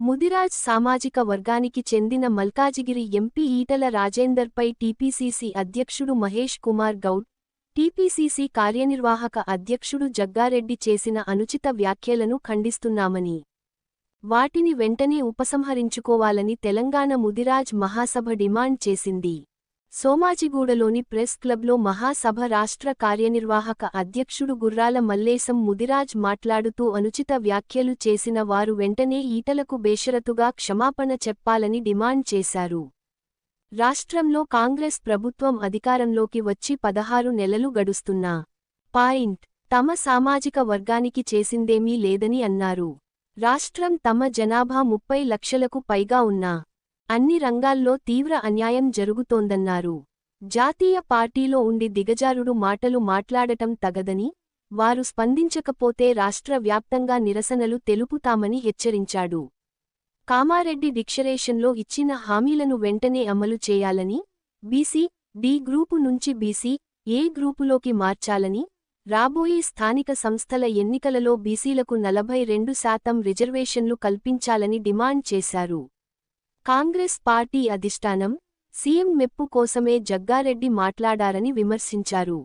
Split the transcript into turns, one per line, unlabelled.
ముదిరాజ్ సామాజిక వర్గానికి చెందిన మల్కాజిగిరి ఎంపీ ఈటల రాజేందర్పై టీపీసీసీ అధ్యక్షుడు మహేష్ కుమార్ గౌడ్ టీపీసీసీ కార్యనిర్వాహక అధ్యక్షుడు జగ్గారెడ్డి చేసిన అనుచిత వ్యాఖ్యలను ఖండిస్తున్నామని వాటిని వెంటనే ఉపసంహరించుకోవాలని తెలంగాణ ముదిరాజ్ మహాసభ డిమాండ్ చేసింది. సోమాజిగూడలోని ప్రెస్ క్లబ్లో మహాసభ రాష్ట్ర కార్యనిర్వాహక అధ్యక్షుడు గుర్రాల మల్లేశం ముదిరాజ్ మాట్లాడుతూ అనుచిత వ్యాఖ్యలు చేసిన వారు వెంటనే ఈటలకు బేషరతుగా క్షమాపణ చెప్పాలని డిమాండ్ చేశారు. రాష్ట్రంలో కాంగ్రెస్ ప్రభుత్వం అధికారంలోకి వచ్చి పదహారు నెలలు గడుస్తున్నా పాయింట్ తమ సామాజిక వర్గానికి చేసిందేమీ లేదని అన్నారు. రాష్ట్రం తమ జనాభా ముప్పై లక్షలకు పైగా ఉన్నా అన్ని రంగాల్లో తీవ్ర అన్యాయం జరుగుతోందన్నారు. జాతీయ పార్టీలో ఉండి దిగజారుడు మాటలు మాట్లాడటం తగదని వారు స్పందించకపోతే రాష్ట్ర వ్యాప్తంగా నిరసనలు తెలుపుతామని హెచ్చరించాడు. కామారెడ్డి డిక్షరేషన్లో ఇచ్చిన హామీలను వెంటనే అమలు చేయాలని బీసీ డి గ్రూపు నుంచి బీసీ ఏ గ్రూపులోకి మార్చాలని రాబోయే స్థానిక సంస్థల ఎన్నికలలో బీసీలకు నలభై రెండు శాతం రిజర్వేషన్లు కల్పించాలని డిమాండ్ చేశారు. కాంగ్రెస్ పార్టీ అధిష్టానం సీఎం మెప్పు కోసమే జగ్గారెడ్డి మాట్లాడారని విమర్శించారు.